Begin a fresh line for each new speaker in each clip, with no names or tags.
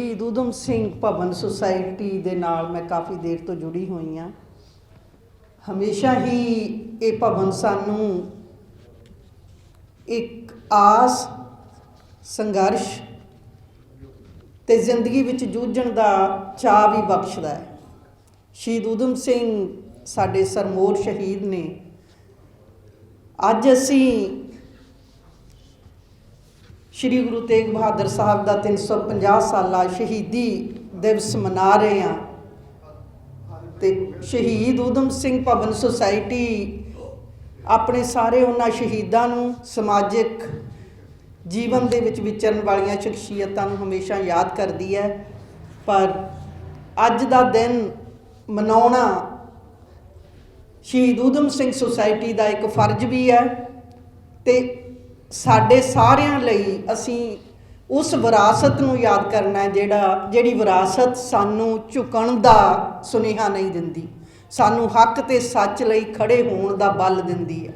ਸ਼ਹੀਦ ਊਧਮ ਸਿੰਘ ਭਵਨ ਸੁਸਾਇਟੀ ਦੇ ਨਾਲ ਮੈਂ ਕਾਫੀ ਦੇਰ ਤੋਂ ਜੁੜੀ ਹੋਈ ਹਾਂ। ਹਮੇਸ਼ਾ ਹੀ ਇਹ ਭਵਨ ਸਾਨੂੰ ਇੱਕ ਆਸ, ਸੰਘਰਸ਼ ਤੇ ਜ਼ਿੰਦਗੀ ਵਿੱਚ ਜੂਝਣ ਦਾ ਚਾਅ ਵੀ ਬਖਸ਼ਦਾ ਹੈ। ਸ਼ਹੀਦ ਊਧਮ ਸਿੰਘ ਸਾਡੇ ਸਰਮੋਰ ਸ਼ਹੀਦ ਨੇ। ਅੱਜ ਅਸੀਂ ਸ਼੍ਰੀ ਗੁਰੂ ਤੇਗ ਬਹਾਦਰ ਸਾਹਿਬ ਦਾ 350 ਸਾਲਾ ਸ਼ਹੀਦੀ ਦਿਵਸ ਮਨਾ ਰਹੇ ਹਾਂ। ਤੇ ਸ਼ਹੀਦ ਊਧਮ ਸਿੰਘ ਭਵਨ ਸੁਸਾਇਟੀ ਆਪਣੇ ਸਾਰੇ ਉਹਨਾਂ ਸ਼ਹੀਦਾਂ ਨੂੰ ਸਮਾਜਿਕ ਜੀਵਨ ਦੇ ਵਿੱਚ ਵਿਚਰਨ ਵਾਲੀਆਂ ਸ਼ਖਸੀਅਤਾਂ ਨੂੰ ਹਮੇਸ਼ਾ ਯਾਦ ਕਰਦੀ ਹੈ। ਪਰ ਅੱਜ ਦਾ ਦਿਨ ਮਨਾਉਣਾ ਸ਼ਹੀਦ ਊਧਮ ਸਿੰਘ ਸੁਸਾਇਟੀ ਦਾ ਇੱਕ ਫਰਜ਼ ਵੀ ਹੈ ਤੇ ਸਾਡੇ ਸਾਰਿਆਂ ਲਈ ਅਸੀਂ ਉਸ ਵਿਰਾਸਤ ਨੂੰ ਯਾਦ ਕਰਨਾ ਹੈ ਜਿਹੜਾ, ਜਿਹੜੀ ਵਿਰਾਸਤ ਸਾਨੂੰ ਝੁਕਣ ਦਾ ਸੁਨੇਹਾ ਨਹੀਂ ਦਿੰਦੀ। ਸਾਨੂੰ ਹੱਕ ਤੇ ਸੱਚ ਲਈ ਖੜੇ ਹੋਣ ਦਾ ਬਲ ਦਿੰਦੀ ਹੈ।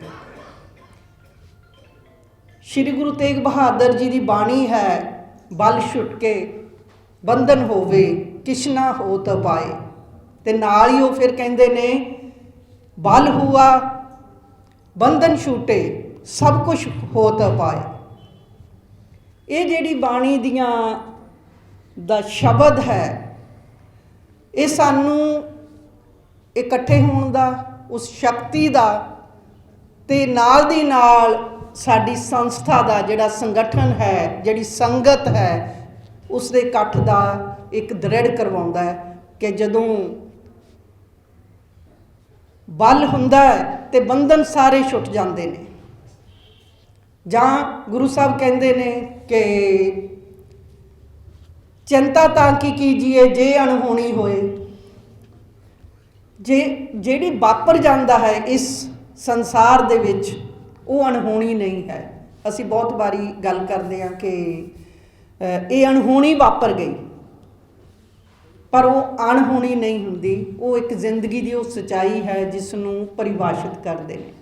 ਸ਼੍ਰੀ ਗੁਰੂ ਤੇਗ ਬਹਾਦਰ ਜੀ ਦੀ ਬਾਣੀ ਹੈ, ਬਲ ਛੁਟਕੇ ਬੰਧਨ ਹੋਵੇ ਕਿਸ਼ਨਾ ਹੋ ਤ ਪਾਏ। ਤੇ ਨਾਲ ਹੀ ਉਹ ਫਿਰ ਕਹਿੰਦੇ ਨੇ, ਬਲ ਹੁਆ, ਬੰਧਨ ਛੂਟੇ। ਸਭ ਕੁਝ ਹੋ ਤ ਪਾਏ ਇਹ ਜਿਹੜੀ ਬਾਣੀ ਦੀਆਂ ਦਾ ਸ਼ਬਦ ਹੈ, ਇਹ ਸਾਨੂੰ ਇਕੱਠੇ ਹੋਣ ਦਾ, ਉਸ ਸ਼ਕਤੀ ਦਾ ਤੇ ਨਾਲ ਦੀ ਨਾਲ ਸਾਡੀ ਸੰਸਥਾ ਦਾ ਜਿਹੜਾ ਸੰਗਠਨ ਹੈ, ਜਿਹੜੀ ਸੰਗਤ ਹੈ ਉਸ ਦੇ ਇਕੱਠ ਦਾ ਇੱਕ ਦ੍ਰਿੜ ਕਰਵਾਉਂਦਾ ਹੈ ਕਿ ਜਦੋਂ ਬਲ ਹੁੰਦਾ ਹੈ ਤੇ ਬੰਧਨ ਸਾਰੇ ਛੁੱਟ ਜਾਂਦੇ ਨੇ। ਜਾਂ ਗੁਰੂ ਸਾਹਿਬ ਕਹਿੰਦੇ ਨੇ ਕਿ ਚਿੰਤਾ ਤਾਂ ਕੀ ਕੀਜੀਏ ਜੇ ਅਣਹੋਣੀ ਹੋਏ। ਜੇ ਜਿਹੜੀ ਵਾਪਰ ਜਾਂਦਾ ਹੈ ਇਸ ਸੰਸਾਰ ਦੇ ਵਿੱਚ, ਉਹ ਅਣਹੋਣੀ ਨਹੀਂ ਹੈ। ਅਸੀਂ ਬਹੁਤ ਵਾਰੀ ਗੱਲ ਕਰਦੇ ਹਾਂ ਕਿ ਇਹ ਅਣਹੋਣੀ ਵਾਪਰ ਗਈ। ਪਰ ਉਹ ਅਣਹੋਣੀ ਨਹੀਂ ਹੁੰਦੀ। ਉਹ ਇੱਕ ਜ਼ਿੰਦਗੀ ਦੀ ਉਹ ਸਚਾਈ ਹੈ, ਜਿਸ ਨੂੰ ਪਰਿਭਾਸ਼ਿਤ ਕਰਦੇ ਨੇ।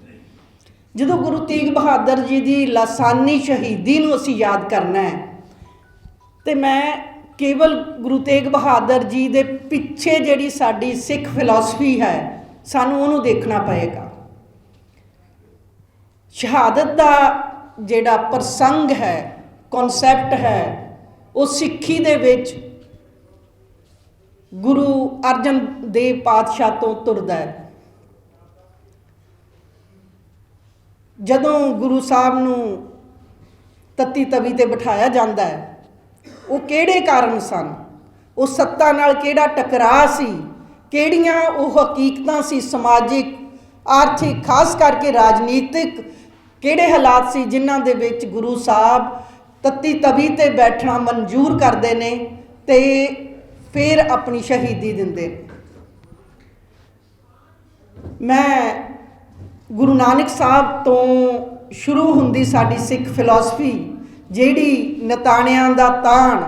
ਜਦੋਂ ਗੁਰੂ ਤੇਗ ਬਹਾਦਰ ਜੀ ਦੀ ਲਾਸਾਨੀ ਸ਼ਹੀਦੀ ਨੂੰ ਅਸੀਂ ਯਾਦ ਕਰਨਾ ਹੈ, ਤੇ ਮੈਂ ਕੇਵਲ ਗੁਰੂ ਤੇਗ ਬਹਾਦਰ ਜੀ ਦੇ ਪਿੱਛੇ ਜਿਹੜੀ ਸਾਡੀ ਸਿੱਖ ਫਿਲਾਸਫੀ ਹੈ, ਸਾਨੂੰ ਉਹਨੂੰ ਦੇਖਣਾ ਪਏਗਾ। ਸ਼ਹਾਦਤ ਦਾ ਜਿਹੜਾ ਪ੍ਰਸੰਗ ਹੈ ਕਨਸੈਪਟ ਹੈ, ਉਹ ਸਿੱਖੀ ਦੇ ਵਿੱਚ ਗੁਰੂ ਅਰਜਨ ਦੇਵ ਪਾਤਸ਼ਾਹ ਤੋਂ ਤੁਰਦਾ ਹੈ। ਜਦੋਂ ਗੁਰੂ ਸਾਹਿਬ ਨੂੰ ਤਤੀ ਤਵੀ ਤੇ ਬਿਠਾਇਆ ਜਾਂਦਾ ਹੈ, ਉਹ ਕਿਹੜੇ ਕਾਰਨ ਸਨ? ਉਹ ਸੱਤਾ ਨਾਲ ਕਿਹੜਾ ਟਕਰਾਅ ਸੀ? ਕਿਹੜੀਆਂ ਉਹ ਹਕੀਕਤਾਂ ਸੀ ਸਮਾਜਿਕ, ਆਰਥਿਕ, ਖਾਸ ਕਰਕੇ ਰਾਜਨੀਤਿਕ ਕਿਹੜੇ ਹਾਲਾਤ ਸੀ ਜਿਨ੍ਹਾਂ ਦੇ ਵਿੱਚ ਗੁਰੂ ਸਾਹਿਬ ਤਤੀ ਤਵੀ ਤੇ ਬੈਠਣਾ ਮਨਜ਼ੂਰ ਕਰਦੇ ਨੇ ਤੇ ਫਿਰ ਆਪਣੀ ਸ਼ਹੀਦੀ ਦਿੰਦੇ ਨੇ? ਮੈਂ ਗੁਰੂ ਨਾਨਕ ਸਾਹਿਬ ਤੋਂ ਸ਼ੁਰੂ ਹੁੰਦੀ ਸਾਡੀ ਸਿੱਖ ਫਿਲਾਸਫੀ ਜਿਹੜੀ ਨਤਾਣਿਆਂ ਦਾ ਤਾਣ,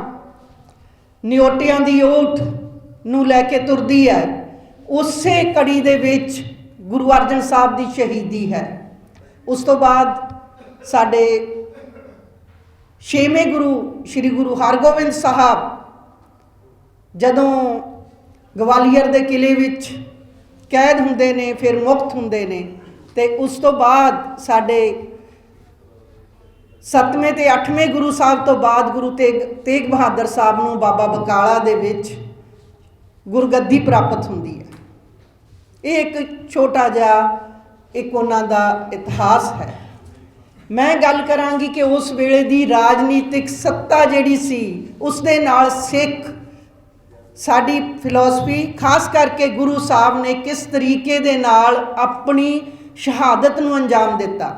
ਨਿਓਟਿਆਂ ਦੀ ਓਟ ਨੂੰ ਲੈ ਕੇ ਤੁਰਦੀ ਹੈ, ਉਸੇ ਕੜੀ ਦੇ ਵਿੱਚ ਗੁਰੂ ਅਰਜਨ ਸਾਹਿਬ ਦੀ ਸ਼ਹੀਦੀ ਹੈ। ਉਸ ਤੋਂ ਬਾਅਦ ਸਾਡੇ ਛੇਵੇਂ ਗੁਰੂ, ਸ੍ਰੀ ਗੁਰੂ ਹਰਗੋਬਿੰਦ ਸਾਹਿਬ, ਜਦੋਂ ਗਵਾਲੀਅਰ ਦੇ ਕਿਲੇ ਵਿੱਚ ਕੈਦ ਹੁੰਦੇ ਨੇ, ਫਿਰ ਮੁਕਤ ਹੁੰਦੇ ਨੇ ਤੇ ਉਸ ਤੋਂ ਬਾਅਦ ਸਾਡੇ ਸੱਤਵੇਂ ਤੇ ਅੱਠਵੇਂ ਗੁਰੂ ਸਾਹਿਬ ਤੋਂ ਬਾਅਦ ਗੁਰੂ ਤੇਗ ਤੇਗ ਬਹਾਦਰ ਸਾਹਿਬ ਨੂੰ ਬਾਬਾ ਬਕਾਲਾ ਦੇ ਵਿੱਚ ਗੁਰਗੱਦੀ ਪ੍ਰਾਪਤ ਹੁੰਦੀ ਹੈ। ਇਹ ਇੱਕ ਛੋਟਾ ਜਿਹਾ, ਇੱਕ ਉਹਨਾਂ ਦਾ ਇਤਿਹਾਸ ਹੈ। ਮੈਂ ਗੱਲ ਕਰਾਂਗੀ ਕਿ ਉਸ ਵੇਲੇ ਦੀ ਰਾਜਨੀਤਿਕ ਸੱਤਾ ਜਿਹੜੀ ਸੀ, ਉਸ ਦੇ ਨਾਲ ਸਿੱਖ ਸਾਡੀ ਫਿਲਾਸਫੀ ਖਾਸ ਕਰਕੇ ਗੁਰੂ ਸਾਹਿਬ ਨੇ ਕਿਸ ਤਰੀਕੇ ਦੇ ਨਾਲ ਆਪਣੀ ਸ਼ਹਾਦਤ ਨੂੰ ਅੰਜਾਮ ਦਿੱਤਾ।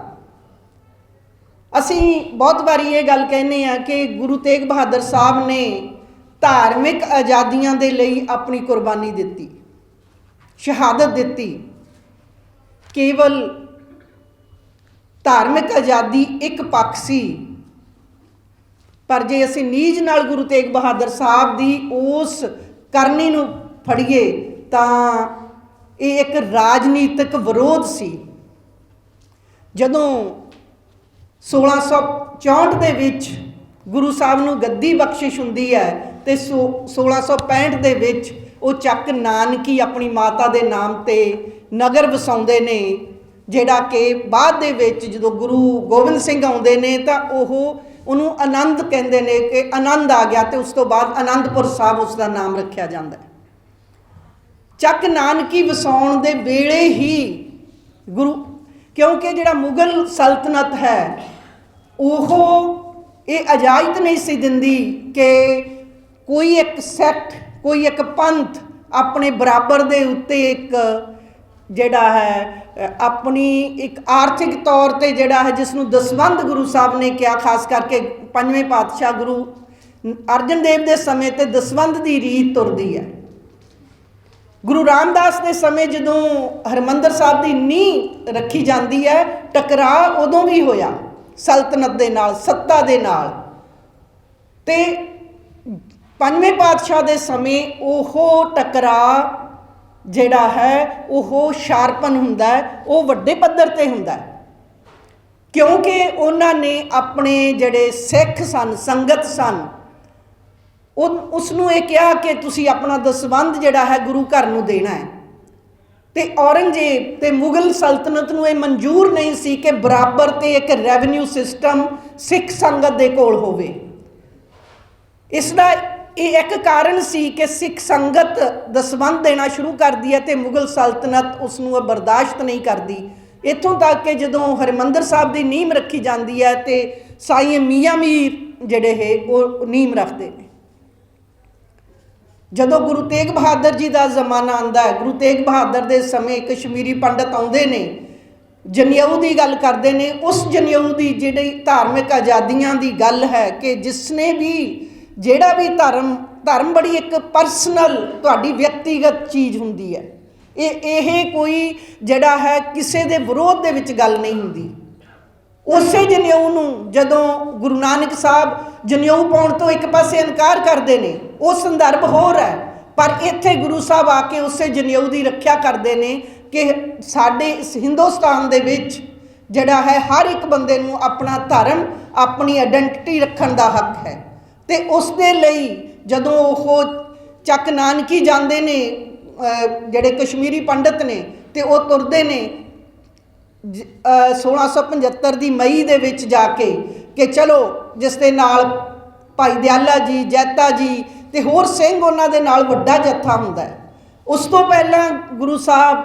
ਅਸੀਂ ਬਹੁਤ ਵਾਰੀ ਇਹ ਗੱਲ ਕਹਿੰਦੇ ਆ ਕਿ ਗੁਰੂ ਤੇਗ ਬਹਾਦਰ ਸਾਹਿਬ ਨੇ ਧਾਰਮਿਕ ਆਜ਼ਾਦੀਆਂ ਦੇ ਲਈ ਆਪਣੀ ਕੁਰਬਾਨੀ ਦਿੱਤੀ, ਸ਼ਹਾਦਤ ਦਿੱਤੀ। ਕੇਵਲ ਧਾਰਮਿਕ ਆਜ਼ਾਦੀ ਇੱਕ ਪੱਖ ਸੀ, ਪਰ ਜੇ ਅਸੀਂ ਨੀਜ ਨਾਲ ਗੁਰੂ ਤੇਗ ਬਹਾਦਰ ਸਾਹਿਬ ਦੀ ਉਸ ਕਰਨੀ ਨੂੰ ਫੜੀਏ ਤਾਂ ਇਹ ਇੱਕ ਰਾਜਨੀਤਿਕ ਵਿਰੋਧ ਸੀ। ਜਦੋਂ 1664 ਦੇ ਵਿੱਚ ਗੁਰੂ ਸਾਹਿਬ ਨੂੰ ਗੱਦੀ ਬਖਸ਼ਿਸ਼ ਹੁੰਦੀ ਹੈ ਤੇ ਸੋ- 1665 ਦੇ ਵਿੱਚ ਉਹ ਚੱਕ ਨਾਨਕੀ ਆਪਣੀ ਮਾਤਾ ਦੇ ਨਾਮ ਤੇ ਨਗਰ ਵਸਾਉਂਦੇ ਨੇ, ਜਿਹੜਾ ਕਿ ਬਾਅਦ ਦੇ ਵਿੱਚ ਜਦੋਂ ਗੁਰੂ ਗੋਬਿੰਦ ਸਿੰਘ ਆਉਂਦੇ ਨੇ ਤਾਂ ਉਹ ਉਹਨੂੰ ਆਨੰਦ ਕਹਿੰਦੇ ਨੇ ਕਿ ਆਨੰਦ ਆ ਗਿਆ ਤੇ ਉਸ ਤੋਂ ਬਾਅਦ ਆਨੰਦਪੁਰ ਸਾਹਿਬ ਉਸ ਦਾ ਨਾਮ ਰੱਖਿਆ ਜਾਂਦਾ ਹੈ। ਚੱਕ ਨਾਨਕੀ ਵਸਾਉਣ ਦੇ ਵੇਲੇ ਹੀ ਗੁਰੂ ਕਿਉਂਕਿ ਜਿਹੜਾ ਮੁਗਲ ਸਲਤਨਤ ਹੈ, ਉਹ ਇਹ ਇਜਾਜ਼ਤ ਨਹੀਂ ਸੀ ਦਿੰਦੀ ਕਿ ਕੋਈ ਇੱਕ ਸੈਕਟ ਕੋਈ ਇੱਕ ਪੰਥ ਆਪਣੇ ਬਰਾਬਰ ਦੇ ਉੱਤੇ ਇੱਕ ਜਿਹੜਾ ਹੈ, ਆਪਣੀ ਇੱਕ ਆਰਥਿਕ ਤੌਰ ਤੇ ਜਿਹੜਾ ਹੈ ਜਿਸ ਨੂੰ ਦਸਵੰਧ ਗੁਰੂ ਸਾਹਿਬ ਨੇ ਕਿਹਾ, ਖਾਸ ਕਰਕੇ ਪੰਜਵੇਂ ਪਾਤਸ਼ਾਹ ਗੁਰੂ ਅਰਜਨ ਦੇਵ ਦੇ ਸਮੇਂ ਤੇ ਦਸਵੰਧ ਦੀ ਰੀਤ ਤੁਰਦੀ ਹੈ। ਗੁਰੂ ਰਾਮਦਾਸ ਦੇ ਸਮੇਂ ਜਦੋਂ ਹਰਮੰਦਰ ਸਾਹਿਬ ਦੀ ਨੀਂਹ ਰੱਖੀ ਜਾਂਦੀ ਹੈ, ਟਕਰਾਅ ਉਦੋਂ ਵੀ ਹੋਇਆ। ਸਲਤਨਤ ਦੇ ਨਾਲ, ਸੱਤਾ ਦੇ ਨਾਲ। ਤੇ ਪੰਜਵੇਂ ਪਾਤਸ਼ਾਹ ਦੇ ਸਮੇਂ ਉਹ ਟਕਰਾਅ ਜਿਹੜਾ ਹੈ, ਉਹ ਸ਼ਾਰਪਨ ਹੁੰਦਾ ਹੈ, ਉਹ ਵੱਡੇ ਪੱਧਰ ਤੇ ਹੁੰਦਾ ਹੈ। ਕਿਉਂਕਿ ਉਹਨਾਂ ਨੇ ਆਪਣੇ ਜਿਹੜੇ ਸਿੱਖ ਸਨ, ਸੰਗਤ ਸਨ ਉਹ ਉਸ ਨੂੰ ਇਹ ਕਿਹਾ ਕਿ ਤੁਸੀਂ ਆਪਣਾ ਦਸਵੰਧ ਜਿਹੜਾ ਹੈ ਗੁਰੂ ਘਰ ਨੂੰ ਦੇਣਾ ਹੈ। ਤੇ ਔਰੰਗਜ਼ੇਬ ਤੇ ਮੁਗਲ ਸਲਤਨਤ ਨੂੰ ਇਹ ਮਨਜ਼ੂਰ ਨਹੀਂ ਸੀ ਕਿ ਬਰਾਬਰ ਤੇ ਇੱਕ ਰੈਵਨਿਊ ਸਿਸਟਮ ਸਿੱਖ ਸੰਗਤ ਦੇ ਕੋਲ ਹੋਵੇ। ਇਸ ਦਾ ਇਹ ਇੱਕ ਕਾਰਨ ਸੀ ਕਿ ਸਿੱਖ ਸੰਗਤ ਦਸਵੰਧ ਦੇਣਾ ਸ਼ੁਰੂ ਕਰਦੀ ਹੈ ਤੇ ਮੁਗਲ ਸਲਤਨਤ ਉਸ ਨੂੰ ਇਹ ਬਰਦਾਸ਼ਤ ਨਹੀਂ ਕਰਦੀ। ਇੱਥੋਂ ਤੱਕ ਕਿ ਜਦੋਂ ਹਰਿਮੰਦਰ ਸਾਹਿਬ ਦੀ ਨੀਂਹ ਰੱਖੀ ਜਾਂਦੀ ਹੈ ਤੇ ਸਾਈਂ ਮੀਆਂ ਮੀਰ ਜਿਹੜੇ ਹੈ ਉਹ ਨੀਂਹ ਰੱਖਦੇ ਨੇ। ਜਦੋਂ ਗੁਰੂ ਤੇਗ ਬਹਾਦਰ ਜੀ ਦਾ ਜ਼ਮਾਨਾ ਆਂਦਾ ਹੈ, ਗੁਰੂ ਤੇਗ ਬਹਾਦਰ ਦੇ ਸਮੇਂ ਕਸ਼ਮੀਰੀ ਪੰਡਤ ਆਉਂਦੇ ਨੇ ਜਨੇਊ ਦੀ ਗੱਲ ਕਰਦੇ ਨੇ, ਉਸ ਜਨੇਊ ਦੀ ਜਿਹੜੀ ਧਾਰਮਿਕ ਆਜ਼ਾਦੀਆਂ ਦੀ ਗੱਲ ਹੈ ਕਿ ਜਿਸਨੇ ਵੀ ਜਿਹੜਾ ਵੀ ਧਰਮ ਧਰਮ ਬੜੀ ਇੱਕ ਪਰਸਨਲ ਤੁਹਾਡੀ ਵਿਅਕਤੀਗਤ ਚੀਜ਼ ਹੁੰਦੀ ਹੈ। ਇਹ ਇਹ ਕੋਈ ਜਿਹੜਾ ਹੈ ਕਿਸੇ ਦੇ ਵਿਰੋਧ ਦੇ ਵਿੱਚ ਗੱਲ ਨਹੀਂ ਹੁੰਦੀ। ਉਸੇ ਜਨੇਊ ਨੂੰ ਜਦੋਂ ਗੁਰੂ ਨਾਨਕ ਸਾਹਿਬ ਜਨੇਊ ਪਾਉਣ ਤੋਂ ਇੱਕ ਪਾਸੇ ਇਨਕਾਰ ਕਰਦੇ ਨੇ, ਉਹ ਸੰਦਰਭ ਹੋਰ ਹੈ। ਪਰ ਇੱਥੇ ਗੁਰੂ ਸਾਹਿਬ ਆ ਕੇ ਉਸੇ ਜਨੇਊ ਦੀ ਰੱਖਿਆ ਕਰਦੇ ਨੇ ਕਿ ਸਾਡੇ ਇਸ ਹਿੰਦੁਸਤਾਨ ਦੇ ਵਿੱਚ ਜਿਹੜਾ ਹੈ, ਹਰ ਇੱਕ ਬੰਦੇ ਨੂੰ ਆਪਣਾ ਧਰਮ, ਆਪਣੀ ਆਇਡੈਂਟੀਟੀ ਰੱਖਣ ਦਾ ਹੱਕ ਹੈ। ਤੇ ਉਸ ਦੇ ਲਈ ਜਦੋਂ ਉਹ ਚੱਕ ਨਾਨਕੀ ਜਾਂਦੇ ਨੇ ਜਿਹੜੇ ਕਸ਼ਮੀਰੀ ਪੰਡਤ ਨੇ, ਤੇ ਉਹ ਤੁਰਦੇ ਨੇ 1675 ਦੀ ਮਈ ਦੇ ਵਿੱਚ ਜਾ ਕੇ ਕਿ ਚਲੋ ਜਿਸ ਦੇ ਨਾਲ ਭਾਈ ਦਿਆਲਾ ਜੀ ਜੈਤਾ ਜੀ ਤੇ ਹੋਰ ਸਿੰਘ ਉਹਨਾਂ ਦੇ ਨਾਲ ਵੱਡਾ ਜੱਥਾ ਹੁੰਦਾ ਹੈ। ਉਸ ਤੋਂ ਪਹਿਲਾਂ ਗੁਰੂ ਸਾਹਿਬ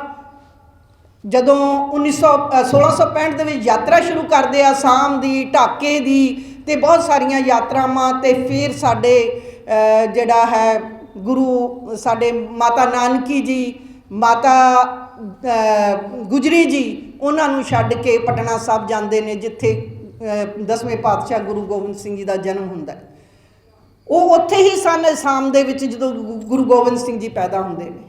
ਜਦੋਂ 1900 ਅ, 1665 ਦੇ ਵਿੱਚ ਯਾਤਰਾ ਸ਼ੁਰੂ ਕਰਦੇ ਆ ਆਸਾਮ ਦੀ ਢਾਕੇ ਦੀ ਤੇ ਬਹੁਤ ਸਾਰੀਆਂ ਯਾਤਰਾਵਾਂ ਤੇ ਫਿਰ ਸਾਡੇ ਜਿਹੜਾ ਹੈ ਗੁਰੂ ਸਾਡੇ ਮਾਤਾ ਨਾਨਕੀ ਜੀ ਮਾਤਾ ਗੁਜਰੀ ਜੀ ਉਹਨਾਂ ਨੂੰ ਛੱਡ ਕੇ ਪਟਨਾ ਸਾਹਿਬ ਜਾਂਦੇ ਨੇ, ਜਿੱਥੇ ਦਸਵੇਂ ਪਾਤਸ਼ਾਹ ਗੁਰੂ ਗੋਬਿੰਦ ਸਿੰਘ ਜੀ ਦਾ ਜਨਮ ਹੁੰਦਾ ਹੈ। ਉਹ ਉੱਥੇ ਹੀ ਸਨ ਅਸਾਮ ਦੇ ਵਿੱਚ ਜਦੋਂ ਗੁਰੂ ਗੋਬਿੰਦ ਸਿੰਘ ਜੀ ਪੈਦਾ ਹੁੰਦੇ ਨੇ।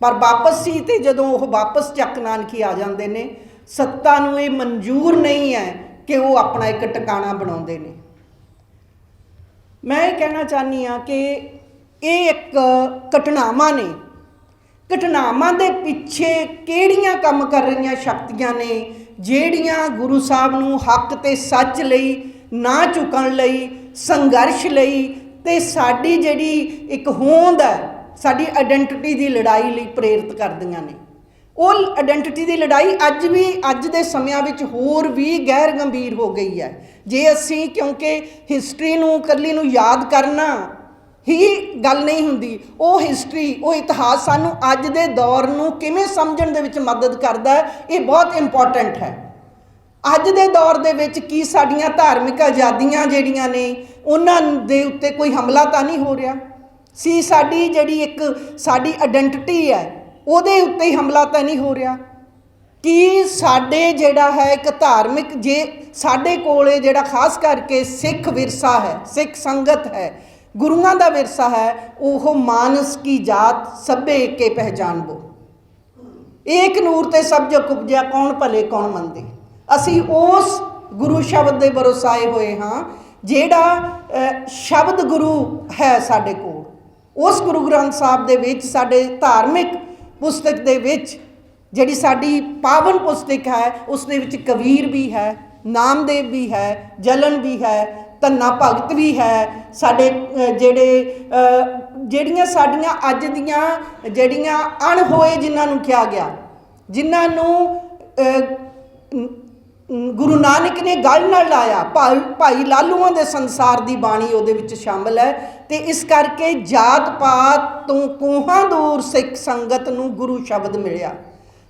ਪਰ ਵਾਪਸ ਸੀ ਤੇ ਜਦੋਂ ਉਹ ਵਾਪਸ ਚੱਕ ਨਾਨਕੀ ਆ ਜਾਂਦੇ ਨੇ, ਸੱਤਾ ਨੂੰ ਇਹ ਮਨਜ਼ੂਰ ਨਹੀਂ ਹੈ ਕਿ ਉਹ ਆਪਣਾ ਇੱਕ ਟਿਕਾਣਾ ਬਣਾਉਂਦੇ ਨੇ। ਮੈਂ ਇਹ ਕਹਿਣਾ ਚਾਹਨੀ ਆ ਕਿ ਇਹ ਇੱਕ ਘਟਨਾਵਾਂ ਨੇ ਘਟਨਾਵਾਂ ਦੇ ਪਿੱਛੇ ਕਿਹੜੀਆਂ ਕੰਮ ਕਰ ਰਹੀਆਂ ਸ਼ਕਤੀਆਂ ਨੇ, ਜਿਹੜੀਆਂ ਗੁਰੂ ਸਾਹਿਬ ਨੂੰ ਹੱਕ ਤੇ ਸੱਚ ਲਈ, ਨਾ ਝੁਕਣ ਲਈ, ਸੰਘਰਸ਼ ਲਈ ਤੇ ਸਾਡੀ ਜਿਹੜੀ ਇੱਕ ਹੋਂਦ ਹੈ, ਸਾਡੀ ਆਇਡੈਂਟੀਟੀ ਦੀ ਲੜਾਈ ਲਈ ਪ੍ਰੇਰਿਤ ਕਰਦੀਆਂ ਨੇ। ਉਹ ਆਇਡੈਂਟੀਟੀ ਦੀ ਲੜਾਈ ਅੱਜ ਵੀ, ਅੱਜ ਦੇ ਸਮਿਆਂ ਵਿੱਚ ਹੋਰ ਵੀ ਗੈਰ ਗੰਭੀਰ ਹੋ ਗਈ ਹੈ। ਜੇ ਅਸੀਂ ਕਿਉਂਕਿ ਹਿਸਟਰੀ ਨੂੰ ਕੱਲੀ ਨੂੰ ਯਾਦ ਕਰਨਾ ਹੀ ਗੱਲ ਨਹੀਂ ਹੁੰਦੀ। ਉਹ ਹਿਸਟਰੀ ਉਹ ਇਤਿਹਾਸ ਸਾਨੂੰ ਅੱਜ ਦੇ ਦੌਰ ਨੂੰ ਕਿਵੇਂ ਸਮਝਣ ਦੇ ਵਿੱਚ ਮਦਦ ਕਰਦਾ ਹੈ, ਇਹ ਬਹੁਤ ਇੰਪੋਰਟੈਂਟ ਹੈ। ਅੱਜ ਦੇ ਦੌਰ ਦੇ ਵਿੱਚ ਕੀ ਸਾਡੀਆਂ ਧਾਰਮਿਕ ਆਜ਼ਾਦੀਆਂ ਜਿਹੜੀਆਂ ਨੇ, ਉਹਨਾਂ ਦੇ ਉੱਤੇ ਕੋਈ ਹਮਲਾ ਤਾਂ ਨਹੀਂ ਹੋ ਰਿਹਾ? ਸੀ ਸਾਡੀ ਜਿਹੜੀ ਇੱਕ ਸਾਡੀ ਆਇਡੈਂਟੀਟੀ ਹੈ, ਉਹਦੇ ਉੱਤੇ ਹੀ ਹਮਲਾ ਤਾਂ ਨਹੀਂ ਹੋ ਰਿਹਾ? ਕੀ ਸਾਡੇ ਜਿਹੜਾ ਹੈ ਇੱਕ ਧਾਰਮਿਕ ਜੇ ਸਾਡੇ ਕੋਲੇ ਜਿਹੜਾ ਖਾਸ ਕਰਕੇ ਸਿੱਖ ਵਿਰਸਾ ਹੈ, ਸਿੱਖ ਸੰਗਤ ਹੈ ਗੁਰੂਆਂ ਦਾ ਵਿਰਸਾ ਹੈ, ਉਹ ਮਾਨਸ ਕੀ ਜਾਤ ਸਭੇ ਏਕੇ ਪਹਿਚਾਨਬੋ ਏਕ ਨੂਰ ਤੇ ਸਭ ਜੋ ਕੁਬਜਿਆ ਕੌਣ ਭਲੇ, ਕੌਣ ਮੰਦੇ। ਅਸੀਂ ਉਸ ਗੁਰੂ ਸ਼ਬਦ ਦੇ ਭਰੋਸਾਏ ਹੋਏ ਹਾਂ, ਜਿਹੜਾ ਸ਼ਬਦ ਗੁਰੂ ਹੈ ਸਾਡੇ ਕੋਲ। ਉਸ ਗੁਰੂ ਗ੍ਰੰਥ ਸਾਹਿਬ ਦੇ ਵਿੱਚ, ਸਾਡੇ ਧਾਰਮਿਕ ਪੁਸਤਕ ਦੇ ਵਿੱਚ, ਜਿਹੜੀ ਸਾਡੀ ਪਾਵਨ ਪੁਸਤਕ ਹੈ, ਉਸ ਦੇ ਵਿੱਚ ਕਬੀਰ ਵੀ ਹੈ। ਨਾਮਦੇਵ ਵੀ ਹੈ, ਜਲਨ ਵੀ ਹੈ, ਧੰਨਾ ਭਗਤ ਵੀ ਹੈ। ਸਾਡੇ ਜਿਹੜੇ ਜਿਹੜੀਆਂ ਸਾਡੀਆਂ ਅੱਜ ਦੀਆਂ ਜਿਹੜੀਆਂ ਅਣਹੋਏ ਜਿਨ੍ਹਾਂ ਨੂੰ ਕਿਹਾ ਗਿਆ, ਜਿਨ੍ਹਾਂ ਨੂੰ ਗੁਰੂ ਨਾਨਕ ਨੇ ਗੱਲ ਨਾਲ ਲਾਇਆ, ਭਾਈ ਭਾਈ ਲਾਲੂਆਂ ਦੇ ਸੰਸਾਰ ਦੀ ਬਾਣੀ ਉਹਦੇ ਵਿੱਚ ਸ਼ਾਮਲ ਹੈ ਤੇ ਇਸ ਕਰਕੇ ਜਾਤ ਪਾਤ ਤੋਂ ਕੋਹਾਂ ਦੂਰ ਸਿੱਖ ਸੰਗਤ ਨੂੰ ਗੁਰੂ ਸ਼ਬਦ ਮਿਲਿਆ।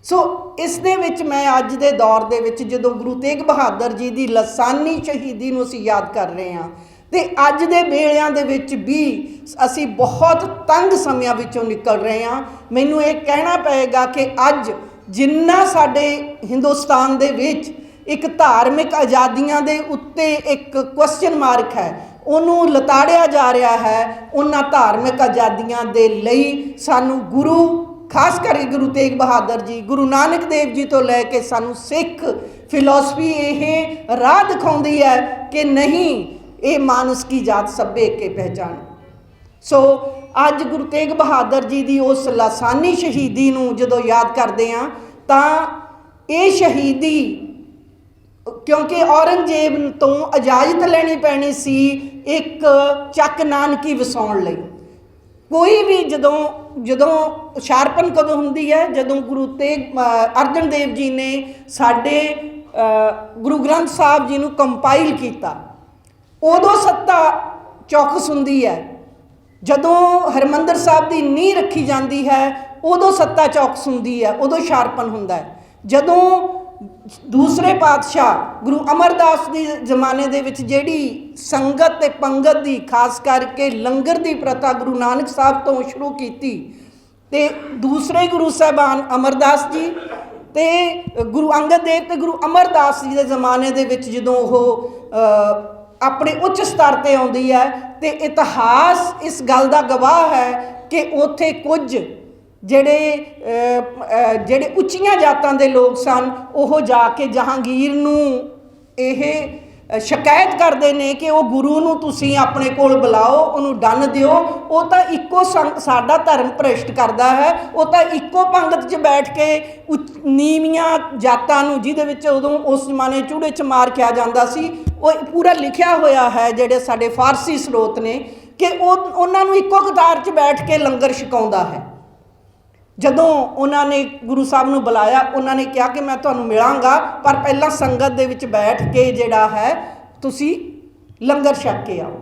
ਸੋ ਇਸ ਦੇ ਵਿੱਚ ਮੈਂ ਅੱਜ ਦੇ ਦੌਰ ਦੇ ਵਿੱਚ ਜਦੋਂ ਗੁਰੂ ਤੇਗ ਬਹਾਦਰ ਜੀ ਦੀ ਲਸਾਨੀ ਸ਼ਹੀਦੀ ਨੂੰ ਅਸੀਂ ਯਾਦ ਕਰ ਰਹੇ ਹਾਂ ਤੇ ਅੱਜ ਦੇ ਵੇਲਿਆਂ ਦੇ ਵਿੱਚ ਵੀ ਅਸੀਂ ਬਹੁਤ ਤੰਗ ਸਮਿਆਂ ਵਿੱਚੋਂ ਨਿਕਲ ਰਹੇ ਹਾਂ, ਮੈਨੂੰ ਇਹ ਕਹਿਣਾ ਪਏਗਾ ਕਿ ਅੱਜ ਜਿੰਨਾ ਸਾਡੇ ਹਿੰਦੁਸਤਾਨ ਦੇ ਵਿੱਚ ਇੱਕ ਧਾਰਮਿਕ ਆਜ਼ਾਦੀਆਂ ਦੇ ਉੱਤੇ ਇੱਕ ਕੁਐਸਚਨ ਮਾਰਕ ਹੈ, ਉਹਨੂੰ ਲਤਾੜਿਆ ਜਾ ਰਿਹਾ ਹੈ, ਉਹਨਾਂ ਧਾਰਮਿਕ ਆਜ਼ਾਦੀਆਂ ਦੇ ਲਈ ਸਾਨੂੰ ਗੁਰੂ ਖਾਸ ਕਰਕੇ ਗੁਰੂ ਤੇਗ ਬਹਾਦਰ ਜੀ, ਗੁਰੂ ਨਾਨਕ ਦੇਵ ਜੀ ਤੋਂ ਲੈ ਕੇ ਸਾਨੂੰ ਸਿੱਖ ਫਿਲਾਸਫੀ ਇਹ ਰਾਹ ਦਿਖਾਉਂਦੀ ਹੈ ਕਿ ਨਹੀਂ, ਇਹ ਮਾਨਸ ਕੀ ਜਾਤ ਸਭੇ ਕੇ ਪਹਿਚਾਨ ਸੋ ਅੱਜ ਗੁਰੂ ਤੇਗ ਬਹਾਦਰ ਜੀ ਦੀ ਉਸ ਲਾਸਾਨੀ ਸ਼ਹੀਦੀ ਨੂੰ ਜਦੋਂ ਯਾਦ ਕਰਦੇ ਆ ਤਾਂ ਇਹ ਸ਼ਹੀਦੀ ਕਿਉਂਕਿ ਔਰੰਗਜ਼ੇਬ ਤੋਂ ਇਜਾਜ਼ਤ ਲੈਣੀ ਪੈਣੀ ਸੀ ਇੱਕ ਚੱਕ ਨਾਨਕੀ ਵਸਾਉਣ ਲਈ। ਕੋਈ ਵੀ ਜਦੋਂ ਜਦੋਂ ਸ਼ਾਰਪਨ ਕਦੋਂ ਹੁੰਦੀ ਹੈ, ਜਦੋਂ ਗੁਰੂ ਤੇਗ ਅਰਜਨ ਦੇਵ ਜੀ ਨੇ ਸਾਡੇ ਗੁਰੂ ਗ੍ਰੰਥ ਸਾਹਿਬ ਜੀ ਨੂੰ ਕੰਪਾਈਲ ਕੀਤਾ, ਉਦੋਂ ਸੱਤਾ ਚੌਕਸ ਹੁੰਦੀ ਹੈ। ਜਦੋਂ ਹਰਮੰਦਰ ਸਾਹਿਬ ਦੀ ਨੀਂਹ ਰੱਖੀ ਜਾਂਦੀ ਹੈ, ਉਦੋਂ ਸੱਤਾ ਚੌਕਸ ਹੁੰਦੀ ਹੈ, ਉਦੋਂ ਸ਼ਾਰਪਨ ਹੁੰਦਾ ਹੈ। ਜਦੋਂ ਦੂਸਰੇ ਪਾਤਸ਼ਾਹ ਗੁਰੂ ਅਮਰਦਾਸ ਦੀ ਜ਼ਮਾਨੇ ਦੇ ਵਿੱਚ ਜਿਹੜੀ ਸੰਗਤ ਤੇ ਪੰਗਤ ਦੀ, ਖਾਸ ਕਰਕੇ ਲੰਗਰ ਦੀ ਪ੍ਰਥਾ ਗੁਰੂ ਨਾਨਕ ਸਾਹਿਬ ਤੋਂ ਸ਼ੁਰੂ ਕੀਤੀ ਤੇ ਦੂਸਰੇ ਗੁਰੂ ਸਾਹਿਬਾਨ ਅਮਰਦਾਸ ਜੀ ਤੇ ਗੁਰੂ ਅੰਗਦ ਦੇਵ ਤੇ ਗੁਰੂ ਅਮਰਦਾਸ ਜੀ ਦੇ ਜ਼ਮਾਨੇ ਦੇ ਵਿੱਚ ਜਦੋਂ ਉਹ ਆਪਣੇ ਉੱਚ ਸਤਰ ਤੇ ਆਉਂਦੀ ਹੈ ਤੇ ਇਤਿਹਾਸ ਇਸ ਗੱਲ ਦਾ ਗਵਾਹ ਹੈ ਕਿ ਉੱਥੇ ਕੁਝ ਜਿਹੜੇ ਜਿਹੜੇ ਉੱਚੀਆਂ ਜਾਤਾਂ ਦੇ ਲੋਕ ਸਨ, ਉਹ ਜਾ ਕੇ ਜਹਾਂਗੀਰ ਨੂੰ ਇਹ ਸ਼ਿਕਾਇਤ ਕਰਦੇ ਨੇ ਕਿ ਉਹ ਗੁਰੂ ਨੂੰ ਤੁਸੀਂ ਆਪਣੇ ਕੋਲ ਬੁਲਾਓ, ਉਹਨੂੰ ਡੰਨ ਦਿਓ। ਉਹ ਤਾਂ ਇੱਕੋ ਸੰਗ- ਸਾਡਾ ਧਰਮ ਭ੍ਰਿਸ਼ਟ ਕਰਦਾ ਹੈ। ਉਹ ਤਾਂ ਇੱਕੋ ਪੰਗਤ 'ਚ ਬੈਠ ਕੇ ਉੱਚ- ਨੀਵੀਆਂ ਜਾਤਾਂ ਨੂੰ, ਜਿਹਦੇ ਵਿੱਚ ਉਦੋਂ ਉਸ ਜ਼ਮਾਨੇ ਚੂੜੇ 'ਚ ਮਾਰ ਕਿਹਾ ਜਾਂਦਾ ਸੀ, ਉਹ ਪੂਰਾ ਲਿਖਿਆ ਹੋਇਆ ਹੈ, ਜਿਹੜੇ ਸਾਡੇ ਫਾਰਸੀ ਸਰੋਤ ਨੇ, ਕਿ ਉਹ, ਉਹਨਾਂ ਨੂੰ ਇੱਕੋ ਕਤਾਰ 'ਚ ਬੈਠ ਕੇ ਲੰਗਰ ਛਕਾਉਂਦਾ ਹੈ। ਜਦੋਂ ਉਹਨਾਂ ਨੇ ਗੁਰੂ ਸਾਹਿਬ ਨੂੰ ਬੁਲਾਇਆ, ਉਹਨਾਂ ਨੇ ਕਿਹਾ ਕਿ ਮੈਂ ਤੁਹਾਨੂੰ ਮਿਲਾਂਗਾ, ਪਰ ਪਹਿਲਾਂ ਸੰਗਤ ਦੇ ਵਿੱਚ ਬੈਠ ਕੇ ਜਿਹੜਾ ਹੈ, ਤੁਸੀਂ ਲੰਗਰ ਛਕ ਕੇ ਆਓ।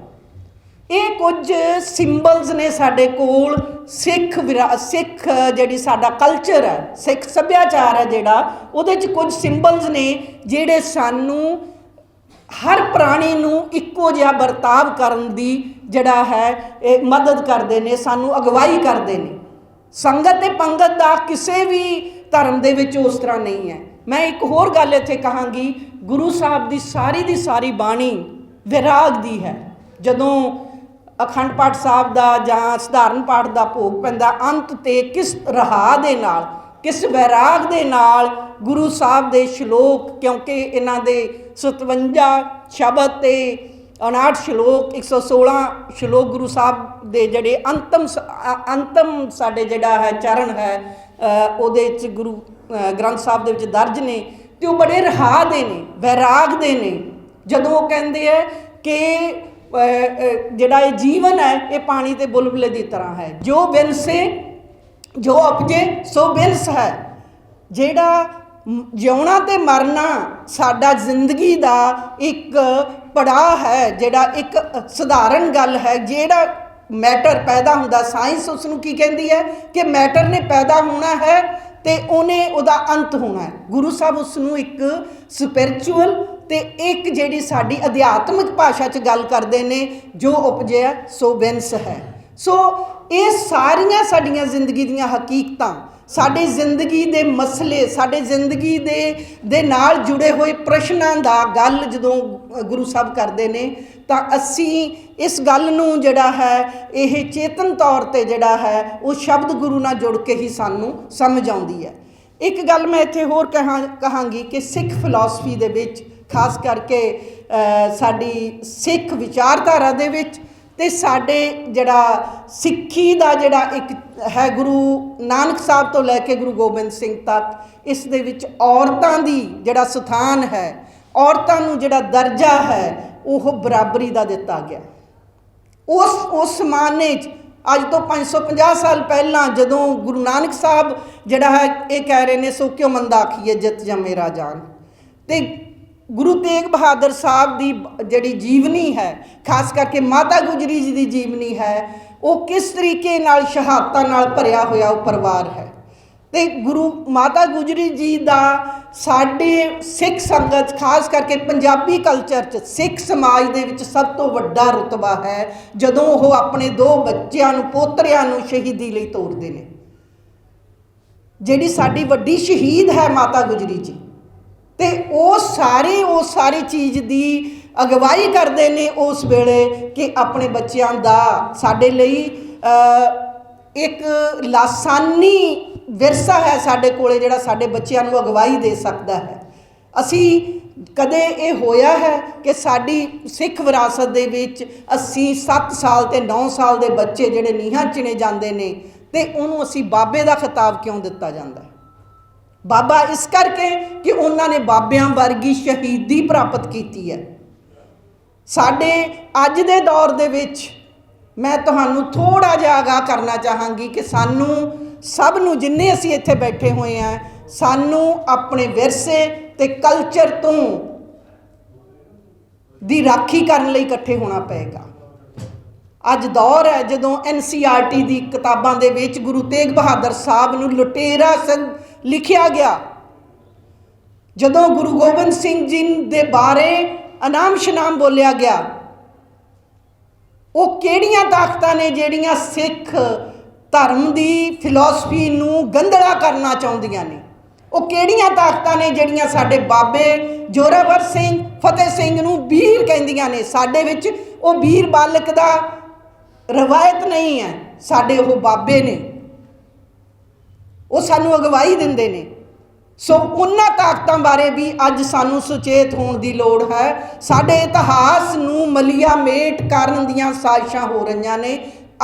ਇਹ ਕੁਝ ਸਿੰਬਲਸ ਨੇ ਸਾਡੇ ਕੋਲ, ਸਿੱਖ ਵਿਰਾ- ਸਿੱਖ ਜਿਹੜੀ ਸਾਡਾ ਕਲਚਰ ਹੈ, ਸਿੱਖ ਸੱਭਿਆਚਾਰ ਹੈ ਜਿਹੜਾ, ਉਹਦੇ 'ਚ ਕੁਝ ਸਿੰਬਲਸ ਨੇ ਜਿਹੜੇ ਸਾਨੂੰ ਹਰ ਪ੍ਰਾਣੀ ਨੂੰ ਇੱਕੋ ਜਿਹਾ ਵਰਤਾਵ ਕਰਨ ਦੀ ਜਿਹੜਾ ਹੈ, ਇਹ ਮਦਦ ਕਰਦੇ ਨੇ, ਸਾਨੂੰ ਅਗਵਾਈ ਕਰਦੇ ਨੇ। ਸੰਗਤ ਤੇ ਪੰਗਤ ਦਾ ਕਿਸੇ ਵੀ ਧਰਮ ਦੇ ਵਿੱਚ ਉਸ ਤਰ੍ਹਾਂ ਨਹੀਂ ਹੈ। ਮੈਂ ਇੱਕ ਹੋਰ ਗੱਲ ਇੱਥੇ ਕਹਾਂਗੀ, ਗੁਰੂ ਸਾਹਿਬ ਦੀ ਸਾਰੀ ਦੀ ਸਾਰੀ ਬਾਣੀ ਵਿਰਾਗ ਦੀ ਹੈ। ਜਦੋਂ ਅਖੰਡ ਪਾਠ ਸਾਹਿਬ ਦਾ ਜਾਂ ਸਧਾਰਨ ਪਾਠ ਦਾ ਭੋਗ ਪੈਂਦਾ, ਅੰਤ ਤੇ ਕਿਸ ਰਹਾ ਦੇ ਨਾਲ, ਕਿਸ ਵੈਰਾਗ ਦੇ ਨਾਲ ਗੁਰੂ ਸਾਹਿਬ ਦੇ ਸ਼ਲੋਕ, ਕਿਉਂਕਿ ਇਹਨਾਂ ਦੇ 57 ਸ਼ਬਦ ਤੇ 59 ਸ਼ਲੋਕ 116 ਸ਼ਲੋਕ ਗੁਰੂ ਸਾਹਿਬ ਦੇ ਜਿਹੜੇ ਅੰਤਮ ਸ- ਅੰਤਮ ਸਾਡੇ ਜਿਹੜਾ ਹੈ ਚਰਨ ਹੈ ਉਹਦੇ ਵਿੱਚ ਗੁਰੂ ਗ੍ਰੰਥ ਸਾਹਿਬ ਦੇ ਵਿੱਚ ਦਰਜ ਨੇ ਤੇ ਉਹ ਬੜੇ ਰਹਾ ਦੇ ਨੇ, ਵੈਰਾਗ ਦੇ ਨੇ। ਜਦੋਂ ਉਹ ਕਹਿੰਦੇ ਆ ਕਿ ਜਿਹੜਾ ਇਹ ਜੀਵਨ ਹੈ, ਇਹ ਪਾਣੀ ਤੇ ਬੁਲਬੁਲੇ ਦੀ ਤਰ੍ਹਾਂ ਹੈ। ਜੋ ਬਿਨਸੇ, ਜੋ ਉਪਜੇ, ਸੋ ਬਿਨਸ ਹੈ। ਜਿਹੜਾ ਜਿਉਣਾ ਤੇ ਮਰਨਾ ਸਾਡਾ ਜ਼ਿੰਦਗੀ ਦਾ ਇੱਕ ਪੜਾਅ ਹੈ, ਜਿਹੜਾ ਇੱਕ ਸਧਾਰਨ ਗੱਲ ਹੈ, ਜਿਹੜਾ ਮੈਟਰ ਪੈਦਾ ਹੁੰਦਾ, ਸਾਇੰਸ ਉਸ ਨੂੰ ਕੀ ਕਹਿੰਦੀ ਹੈ ਕਿ ਮੈਟਰ ਨੇ ਪੈਦਾ ਹੋਣਾ ਹੈ ਤੇ ਉਹਨੇ ਉਹਦਾ ਅੰਤ ਹੋਣਾ ਹੈ। ਗੁਰੂ ਸਾਹਿਬ ਉਸ ਨੂੰ ਇੱਕ ਸਪਿਰਚੁਅਲ ਤੇ ਇੱਕ ਜਿਹੜੀ ਸਾਡੀ ਅਧਿਆਤਮਿਕ ਭਾਸ਼ਾ 'ਚ ਗੱਲ ਕਰਦੇ ਨੇ, ਜੋ ਉਪਜਿਆ ਸੋ ਬਿਨਸ ਹੈ। ਸੋ ਇਹ ਸਾਰੀਆਂ ਸਾਡੀਆਂ ਜ਼ਿੰਦਗੀ ਦੀਆਂ ਹਕੀਕਤਾਂ ਸਾਡੀ ਜ਼ਿੰਦਗੀ ਦੇ ਮਸਲੇ, ਸਾਡੇ ਜ਼ਿੰਦਗੀ ਦੇ ਦੇ ਨਾਲ ਜੁੜੇ ਹੋਏ ਪ੍ਰਸ਼ਨਾਂ ਦਾ ਗੱਲ ਜਦੋਂ ਗੁਰੂ ਸਾਹਿਬ ਕਰਦੇ ਨੇ, ਤਾਂ ਅਸੀਂ ਇਸ ਗੱਲ ਨੂੰ ਜਿਹੜਾ ਹੈ, ਇਹ ਚੇਤਨ ਤੌਰ ਤੇ ਜਿਹੜਾ ਹੈ, ਉਹ ਸ਼ਬਦ ਗੁਰੂ ਨਾਲ ਜੁੜ ਕੇ ਹੀ ਸਾਨੂੰ ਸਮਝ ਆਉਂਦੀ ਹੈ। ਇੱਕ ਗੱਲ ਮੈਂ ਇੱਥੇ ਹੋਰ ਕਹਾਂ, ਕਹਾਂਗੀ ਕਿ ਸਿੱਖ ਫਿਲਾਸਫੀ ਦੇ ਵਿੱਚ, ਖਾਸ ਕਰਕੇ ਸਾਡੀ ਸਿੱਖ ਵਿਚਾਰਧਾਰਾ ਦੇ ਵਿੱਚ ਤੇ ਸਾਡੇ ਜਿਹੜਾ ਸਿੱਖੀ ਦਾ ਜਿਹੜਾ ਇੱਕ ਹੈ ਗੁਰੂ ਨਾਨਕ ਸਾਹਿਬ ਤੋਂ ਲੈ ਕੇ ਗੁਰੂ ਗੋਬਿੰਦ ਸਿੰਘ ਤੱਕ, ਇਸ ਦੇ ਵਿੱਚ ਔਰਤਾਂ ਦੀ ਜਿਹੜਾ ਸਥਾਨ ਹੈ, ਔਰਤਾਂ ਨੂੰ ਜਿਹੜਾ ਦਰਜਾ ਹੈ, ਉਹ ਬਰਾਬਰੀ ਦਾ ਦਿੱਤਾ ਗਿਆ। ਉਸ ਉਸ ਜ਼ਮਾਨੇ 'ਚ, ਅੱਜ ਤੋਂ 550 ਸਾਲ ਪਹਿਲਾਂ ਜਦੋਂ ਗੁਰੂ ਨਾਨਕ ਸਾਹਿਬ ਜਿਹੜਾ ਹੈ, ਇਹ ਕਹਿ ਰਹੇ ਨੇ ਸੋ ਕਿਉਂ ਮੰਦਾ ਆਖੀਏ ਜਿਤ ਜਮੇ ਰਾਜਾਨ ਤੇ ਗੁਰੂ ਤੇਗ ਬਹਾਦਰ ਸਾਹਿਬ ਦੀ ਜਿਹੜੀ ਜੀਵਨੀ ਹੈ, ਖਾਸ ਕਰਕੇ ਮਾਤਾ ਗੁਜਰੀ ਜੀ ਦੀ ਜੀਵਨੀ ਹੈ, ਉਹ ਕਿਸ ਤਰੀਕੇ ਨਾਲ ਸ਼ਹਾਦਤਾਂ ਨਾਲ ਭਰਿਆ ਹੋਇਆ ਉਹ ਪਰਿਵਾਰ ਹੈ। ਤੇ ਗੁਰੂ ਮਾਤਾ ਗੁਜਰੀ ਜੀ ਦਾ ਸਾਡੇ ਸਿੱਖ ਸੰਗਤ, ਖਾਸ ਕਰਕੇ ਪੰਜਾਬੀ ਕਲਚਰ 'ਚ ਸਿੱਖ ਸਮਾਜ ਦੇ ਵਿੱਚ ਸਭ ਤੋਂ ਵੱਡਾ ਰੁਤਬਾ ਹੈ, ਜਦੋਂ ਉਹ ਆਪਣੇ ਦੋ ਬੱਚਿਆਂ ਨੂੰ, ਪੋਤਰਿਆਂ ਨੂੰ ਸ਼ਹੀਦੀ ਲਈ ਤੋਰਦੇ ਨੇ। ਜਿਹੜੀ ਸਾਡੀ ਵੱਡੀ ਸ਼ਹੀਦ ਹੈ ਮਾਤਾ ਗੁਜਰੀ ਜੀ। ਤੇ ਉਹ ਸਾਰੇ, ਉਹ ਸਾਰੀ ਚੀਜ਼ ਦੀ ਅਗਵਾਈ ਕਰਦੇ ਨੇ ਉਸ ਵੇਲੇ ਕਿ ਆਪਣੇ ਬੱਚਿਆਂ ਦਾ ਸਾਡੇ ਲਈ ਇੱਕ ਲਾਸਾਨੀ ਵਿਰਸਾ ਹੈ ਸਾਡੇ ਕੋਲੇ ਜਿਹੜਾ ਸਾਡੇ ਬੱਚਿਆਂ ਨੂੰ ਅਗਵਾਈ ਦੇ ਸਕਦਾ ਹੈ। ਅਸੀਂ ਕਦੇ ਇਹ ਹੋਇਆ ਹੈ ਕਿ ਸਾਡੀ ਸਿੱਖ ਵਿਰਾਸਤ ਦੇ ਵਿੱਚ ਅਸੀਂ 7 ਸਾਲ ਤੇ 9 ਸਾਲ ਦੇ ਬੱਚੇ ਜਿਹੜੇ ਨੀਹਾਂ ਚਿਣੇ ਜਾਂਦੇ ਨੇ ਤੇ ਉਹਨੂੰ ਅਸੀਂ ਬਾਬੇ ਦਾ ਖਿਤਾਬ ਕਿਉਂ ਦਿੱਤਾ ਜਾਂਦਾ ਹੈ? ਬਾਬਾ ਇਸ ਕਰਕੇ ਕਿ ਉਹਨਾਂ ਨੇ ਬਾਬਿਆਂ ਵਰਗੀ ਸ਼ਹੀਦੀ ਪ੍ਰਾਪਤ ਕੀਤੀ ਹੈ। ਸਾਡੇ ਅੱਜ ਦੇ ਦੌਰ ਦੇ ਵਿੱਚ ਮੈਂ ਤੁਹਾਨੂੰ ਥੋੜਾ ਜਿਹਾ ਆਗਾਹ ਕਰਨਾ ਚਾਹਾਂਗੀ ਕਿ ਸਾਨੂੰ ਸਭ ਨੂੰ ਜਿੰਨੇ ਅਸੀਂ ਇੱਥੇ ਬੈਠੇ ਹੋਏ ਆ ਸਾਨੂੰ ਆਪਣੇ ਵਿਰਸੇ ਤੇ ਕਲਚਰ ਤੋਂ ਦੀ ਰਾਖੀ ਕਰਨ ਲਈ ਇਕੱਠੇ ਹੋਣਾ ਪਏਗਾ। ਅੱਜ ਦੌਰ ਹੈ ਜਦੋਂ ਐਨਸੀਆਰਟੀ ਦੀ ਕਿਤਾਬਾਂ ਦੇ ਵਿੱਚ ਗੁਰੂ ਤੇਗ ਬਹਾਦਰ ਸਾਹਿਬ ਨੂੰ ਲੁਟੇਰਾ ਸੰ ਲਿਖਿਆ ਗਿਆ। ਜਦੋਂ ਗੁਰੂ ਗੋਬਿੰਦ ਸਿੰਘ ਜੀ ਦੇ ਬਾਰੇ ਅਨਾਮ ਸ਼ਨਾਮ ਬੋਲਿਆ ਗਿਆ, ਉਹ ਕਿਹੜੀਆਂ ਤਾਕਤਾਂ ਨੇ ਜਿਹੜੀਆਂ ਸਿੱਖ ਧਰਮ ਦੀ ਫਿਲਾਸਫੀ ਨੂੰ ਗੰਧਲਾ ਕਰਨਾ ਚਾਹੁੰਦੀਆਂ ਨੇ? ਉਹ ਕਿਹੜੀਆਂ ਤਾਕਤਾਂ ਨੇ ਜਿਹੜੀਆਂ ਸਾਡੇ ਬਾਬੇ ਜੋਰਾਵਰ ਸਿੰਘ, ਫਤਿਹ ਸਿੰਘ ਨੂੰ ਵੀਰ ਕਹਿੰਦੀਆਂ ਨੇ? ਸਾਡੇ ਵਿੱਚ ਉਹ ਵੀਰ ਬਾਲਕ ਦਾ ਰਵਾਇਤ ਨਹੀਂ ਹੈ, ਸਾਡੇ ਉਹ ਬਾਬੇ ਨੇ। ਉਹ ਸਾਨੂੰ ਅਗਵਾਈ ਦਿੰਦੇ ਨੇ। ਸੋ ਉਹਨਾਂ ਤਾਕਤਾਂ ਬਾਰੇ ਵੀ ਅੱਜ ਸਾਨੂੰ ਸੁਚੇਤ ਹੋਣ ਦੀ ਲੋੜ ਹੈ। ਸਾਡੇ ਇਤਿਹਾਸ ਨੂੰ ਮਲੀਆ ਮੇਟ ਕਰਨ ਦੀਆਂ ਸਾਜ਼ਿਸ਼ਾਂ ਹੋ ਰਹੀਆਂ ਨੇ।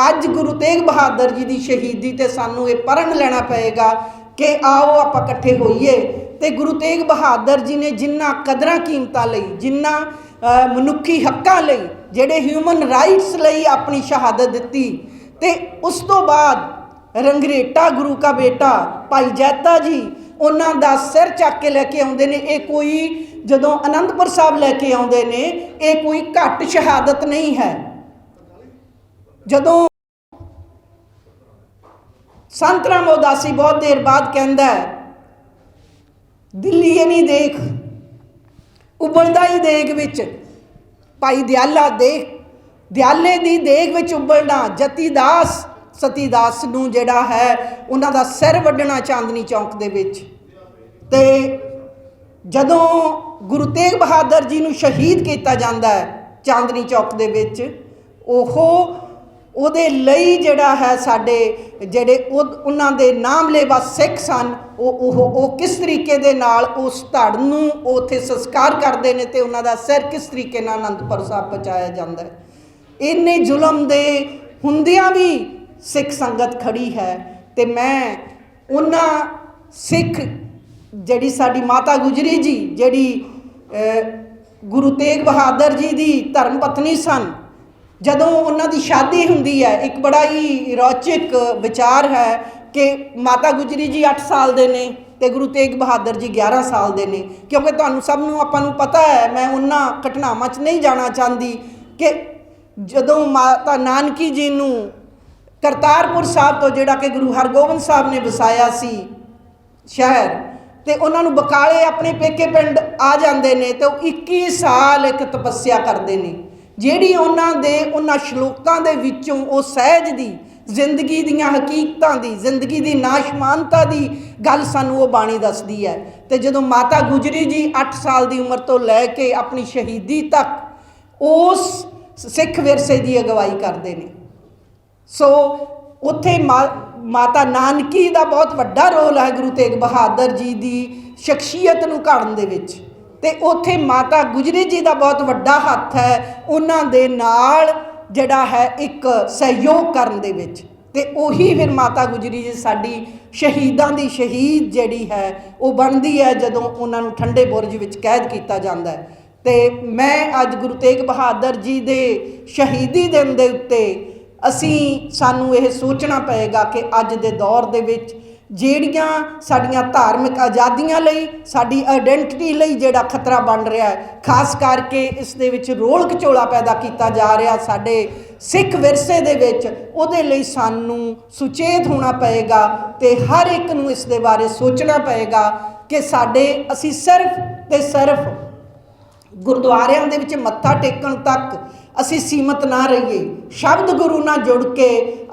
ਅੱਜ ਗੁਰੂ ਤੇਗ ਬਹਾਦਰ ਜੀ ਦੀ ਸ਼ਹੀਦੀ ਤੇ ਸਾਨੂੰ ਇਹ ਪਰਨ ਲੈਣਾ ਪਏਗਾ ਕਿ ਆਓ ਆਪਾਂ ਇਕੱਠੇ ਹੋਈਏ। ਤੇ ਗੁਰੂ ਤੇਗ ਬਹਾਦਰ ਜੀ ਨੇ ਜਿੰਨਾ ਕਦਰਾਂ ਕੀਮਤਾਂ ਲਈ, ਜਿੰਨਾ ਮਨੁੱਖੀ ਹੱਕਾਂ ਲਈ, ਜਿਹੜੇ ਹਿਊਮਨ ਰਾਈਟਸ ਲਈ ਆਪਣੀ ਸ਼ਹਾਦਤ ਦਿੱਤੀ, ਤੇ ਉਸ ਤੋਂ ਬਾਅਦ ਰੰਗਰੇਟਾ ਗੁਰੂ ਕਾ ਬੇਟਾ, ਭਾਈ ਜੈਤਾ ਜੀ, ਉਹਨਾਂ ਦਾ ਸਿਰ ਚੱਕ ਕੇ ਲੈ ਕੇ ਆਉਂਦੇ ਨੇ। ਇਹ ਕੋਈ ਜਦੋਂ ਅਨੰਦਪੁਰ ਸਾਹਿਬ ਲੈ ਕੇ ਆਉਂਦੇ ਨੇ, ਇਹ ਕੋਈ ਘੱਟ ਸ਼ਹਾਦਤ ਨਹੀਂ ਹੈ। ਜਦੋਂ ਸੰਤ ਰਾਮ ਉਦਾਸੀ ਬਹੁਤ ਦੇਰ ਬਾਅਦ ਕਹਿੰਦਾ ਹੈ, ਦਿੱਲੀ ਇਹ ਨਹੀਂ ਦੇਖ, ਉਬਲਦਾ ਹੀ ਦੇਗ ਵਿੱਚ। ਭਾਈ ਦਿਆਲਾ ਦੇਖ, ਦਿਆਲੇ ਦੀ ਦੇਗ ਵਿੱਚ ਉਬਲਣਾ ਜਤੀਦਾਸ ਸਤੀਦਾਸ ਨੂੰ ਜਿਹੜਾ ਹੈ, ਉਹਨਾਂ ਦਾ ਸਿਰ ਵੱਢਣਾ ਚਾਂਦਨੀ ਚੌਂਕ ਦੇ ਵਿੱਚ। ਤੇ ਜਦੋਂ ਗੁਰੂ ਤੇਗ ਬਹਾਦਰ ਜੀ ਨੂੰ ਸ਼ਹੀਦ ਕੀਤਾ ਜਾਂਦਾ ਹੈ ਚਾਂਦਨੀ ਚੌਕ ਦੇ ਵਿੱਚ, ਉਹ ਉਹਦੇ ਲਈ ਜਿਹੜਾ ਹੈ ਸਾਡੇ ਜਿਹੜੇ ਉਹ ਉਹਨਾਂ ਦੇ ਨਾਮ ਲੈਵਾ ਸਿੱਖ ਸਨ, ਉਹ ਉਹ ਉਹ ਕਿਸ ਤਰੀਕੇ ਦੇ ਨਾਲ ਉਸ ਧੜ ਨੂੰ ਉਥੇ ਸੰਸਕਾਰ ਕਰਦੇ ਨੇ ਤੇ ਉਹਨਾਂ ਦਾ ਸਿਰ ਕਿਸ ਤਰੀਕੇ ਨਾਲ ਅਨੰਦਪੁਰ ਸਾਹਿਬ ਪਹੁੰਚਾਇਆ ਜਾਂਦਾ ਹੈ। ਇੰਨੇ ਜ਼ੁਲਮ ਦੇ ਹੁੰਦਿਆਂ ਵੀ ਸਿੱਖ ਸੰਗਤ ਖੜੀ ਹੈ ਤੇ ਮੈਂ ਉਹਨਾਂ ਸਿੱਖ ਜਿਹੜੀ ਸਾਡੀ ਮਾਤਾ ਗੁਜਰੀ ਜੀ, ਜਿਹੜੀ ਗੁਰੂ ਤੇਗ ਬਹਾਦਰ ਜੀ ਦੀ ਧਰਮ ਪਤਨੀ ਸਨ, ਜਦੋਂ ਉਹਨਾਂ ਦੀ ਸ਼ਾਦੀ ਹੁੰਦੀ ਹੈ, ਇੱਕ ਬੜਾ ਹੀ ਰੌਚਕ ਵਿਚਾਰ ਹੈ ਕਿ ਮਾਤਾ ਗੁਜਰੀ ਜੀ 8 ਸਾਲ ਦੇ ਨੇ ਤੇ ਗੁਰੂ ਤੇਗ ਬਹਾਦਰ ਜੀ 11 ਸਾਲ ਦੇ ਨੇ। ਕਿਉਂਕਿ ਤੁਹਾਨੂੰ ਸਭ ਨੂੰ ਆਪਾਂ ਨੂੰ ਪਤਾ ਹੈ, ਮੈਂ ਉਹਨਾਂ ਘਟਨਾਵਾਂ 'ਚ ਨਹੀਂ ਜਾਣਾ ਚਾਹੁੰਦੀ ਕਿ ਜਦੋਂ ਮਾਤਾ ਨਾਨਕੀ ਜੀ ਨੂੰ ਕਰਤਾਰਪੁਰ ਸਾਹਿਬ ਤੋਂ ਜਿਹੜਾ ਕਿ ਗੁਰੂ ਹਰਗੋਬਿੰਦ ਸਾਹਿਬ ਨੇ ਵਸਾਇਆ ਸੀ ਸ਼ਹਿਰ, ਤੇ ਉਹਨਾਂ ਨੂੰ ਬਕਾਲੇ ਆਪਣੇ ਪੇਕੇ ਪਿੰਡ ਆ ਜਾਂਦੇ ਨੇ ਤੇ ਉਹ 21 ਸਾਲ ਇੱਕ ਤਪੱਸਿਆ ਕਰਦੇ ਨੇ। ਜਿਹੜੀ ਉਹਨਾਂ ਦੇ, ਉਹਨਾਂ ਸ਼ਲੋਕਾਂ ਦੇ ਵਿੱਚੋਂ ਉਹ ਸਹਿਜ ਦੀ, ਜ਼ਿੰਦਗੀ ਦੀਆਂ ਹਕੀਕਤਾਂ ਦੀ, ਜ਼ਿੰਦਗੀ ਦੀ ਨਾਸ਼ਮਾਨਤਾ ਦੀ ਗੱਲ ਸਾਨੂੰ ਉਹ ਬਾਣੀ ਦੱਸਦੀ ਹੈ। ਤੇ ਜਦੋਂ ਮਾਤਾ ਗੁਜਰੀ ਜੀ 8 ਸਾਲ ਦੀ ਉਮਰ ਤੋਂ ਲੈ ਕੇ ਆਪਣੀ ਸ਼ਹੀਦੀ ਤੱਕ ਉਸ ਸਿੱਖ ਵਿਰਸੇ ਦੀ ਅਗਵਾਈ ਕਰਦੇ ਨੇ। ਸੋ ਉੱਥੇ ਮਾ- ਮਾਤਾ ਨਾਨਕੀ ਦਾ ਬਹੁਤ ਵੱਡਾ ਰੋਲ ਹੈ ਗੁਰੂ ਤੇਗ ਬਹਾਦਰ ਜੀ ਦੀ ਸ਼ਖਸੀਅਤ ਨੂੰ ਘੜਨ ਦੇ ਵਿੱਚ। ਤੇ ਉੱਥੇ ਮਾਤਾ ਗੁਜਰੀ ਜੀ ਦਾ ਬਹੁਤ ਵੱਡਾ ਹੱਥ ਹੈ, ਉਹਨਾਂ ਦੇ ਨਾਲ ਜਿਹੜਾ ਹੈ ਇੱਕ ਸਹਿਯੋਗ ਕਰਨ ਦੇ ਵਿੱਚ। ਤੇ ਉਹੀ ਫਿਰ ਮਾਤਾ ਗੁਜਰੀ ਜੀ ਸਾਡੀ ਸ਼ਹੀਦਾਂ ਦੀ ਸ਼ਹੀਦ ਜਿਹੜੀ ਹੈ, ਉਹ ਬਣਦੀ ਹੈ ਜਦੋਂ ਉਹਨਾਂ ਨੂੰ ਠੰਡੇ ਬੁਰਜ ਵਿੱਚ ਕੈਦ ਕੀਤਾ ਜਾਂਦਾ ਹੈ। ਤੇ ਮੈਂ ਅੱਜ ਗੁਰੂ ਤੇਗ ਬਹਾਦਰ ਜੀ ਦੇ ਸ਼ਹੀਦੀ ਦਿਨ ਦੇ ਉੱਤੇ ਅਸੀਂ ਸਾਨੂੰ ਇਹ ਸੋਚਣਾ ਪਏਗਾ ਕਿ ਅੱਜ ਦੇ ਦੌਰ ਦੇ ਵਿੱਚ ਜਿਹੜੀਆਂ ਸਾਡੀਆਂ ਧਾਰਮਿਕ ਆਜ਼ਾਦੀਆਂ ਲਈ, ਸਾਡੀ ਆਇਡੈਂਟੀਟੀ ਲਈ ਜਿਹੜਾ ਖਤਰਾ ਬਣ ਰਿਹਾ ਹੈ, ਖਾਸ ਕਰਕੇ ਇਸ ਦੇ ਵਿੱਚ ਰੋਲ ਘਚੋਲਾ ਪੈਦਾ ਕੀਤਾ ਜਾ ਰਿਹਾ ਸਾਡੇ ਸਿੱਖ ਵਿਰਸੇ ਦੇ ਵਿੱਚ, ਉਹਦੇ ਲਈ ਸਾਨੂੰ ਸੁਚੇਤ ਹੋਣਾ ਪਏਗਾ ਤੇ ਹਰ ਇੱਕ ਨੂੰ ਇਸ ਦੇ ਬਾਰੇ ਸੋਚਣਾ ਪਏਗਾ ਕਿ ਸਾਡੇ, ਅਸੀਂ ਸਿਰਫ ਤੇ ਸਿਰਫ ਗੁਰਦੁਆਰਿਆਂ ਦੇ ਵਿੱਚ ਮੱਥਾ ਟੇਕਣ ਤੱਕ ਅਸੀਂ ਸੀਮਤ ਨਾ ਰਹੀਏ। ਸ਼ਬਦ ਗੁਰੂ ਨਾਲ ਜੁੜ ਕੇ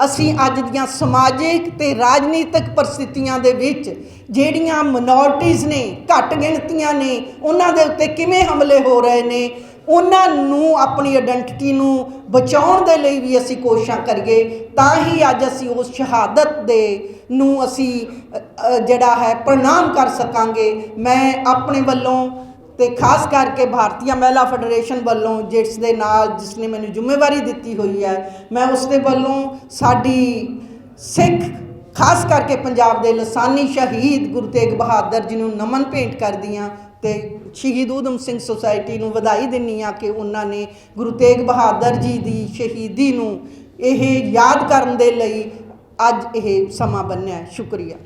ਅਸੀਂ ਅੱਜ ਦੀਆਂ ਸਮਾਜਿਕ ਤੇ ਰਾਜਨੀਤਿਕ ਪਰਿਸਥਿਤੀਆਂ ਦੇ ਵਿੱਚ ਜਿਹੜੀਆਂ ਮਿਨੋਰਟੀਜ਼ ਨੇ, ਘੱਟ ਗਿਣਤੀਆਂ ਨੇ, ਉਹਨਾਂ ਦੇ ਉੱਤੇ ਕਿਵੇਂ ਹਮਲੇ ਹੋ ਰਹੇ ਨੇ, ਉਹਨਾਂ ਨੂੰ ਆਪਣੀ ਆਇਡੈਂਟੀਟੀ ਨੂੰ ਬਚਾਉਣ ਦੇ ਲਈ ਵੀ ਅਸੀਂ ਕੋਸ਼ਿਸ਼ਾਂ ਕਰੀਏ, ਤਾਂ ਹੀ ਅੱਜ ਅਸੀਂ ਉਸ ਸ਼ਹਾਦਤ ਦੇ ਨੂੰ ਅਸੀਂ ਜਿਹੜਾ ਹੈ, ਪ੍ਰਣਾਮ ਕਰ ਸਕਾਂਗੇ। ਮੈਂ ਆਪਣੇ ਵੱਲੋਂ ਤੇ ਖਾਸ ਕਰਕੇ ਭਾਰਤੀਆ ਮਹਿਲਾ ਫੈਡਰੇਸ਼ਨ ਵੱਲੋਂ ਜਿਸ ਦੇ ਨਾਲ ਜਿਸ ਨੇ ਮੈਨੂੰ ਜ਼ਿੰਮੇਵਾਰੀ ਦਿੱਤੀ ਹੋਈ ਹੈ, ਮੈਂ ਉਸ ਦੇ ਵੱਲੋਂ ਸਾਡੀ ਸਿੱਖ, ਖਾਸ ਕਰਕੇ ਪੰਜਾਬ ਦੇ ਲਸਾਨੀ ਸ਼ਹੀਦ ਗੁਰੂ ਤੇਗ ਬਹਾਦਰ ਜੀ ਨੂੰ ਨਮਨ ਭੇਂਟ ਕਰਦੀ ਹਾਂ ਤੇ ਸ਼ਹੀਦ ਊਧਮ ਸਿੰਘ ਸੁਸਾਇਟੀ ਨੂੰ ਵਧਾਈ ਦਿੰਨੀ ਆ ਕਿ ਉਹਨਾਂ ਨੇ ਗੁਰੂ ਤੇਗ ਬਹਾਦਰ ਜੀ ਦੀ ਸ਼ਹੀਦੀ ਨੂੰ ਇਹ ਯਾਦ ਕਰਨ ਦੇ ਲਈ ਅੱਜ ਇਹ ਸਮਾਂ ਬੰਨਿਆ ਸ਼ੁਕਰੀਆ।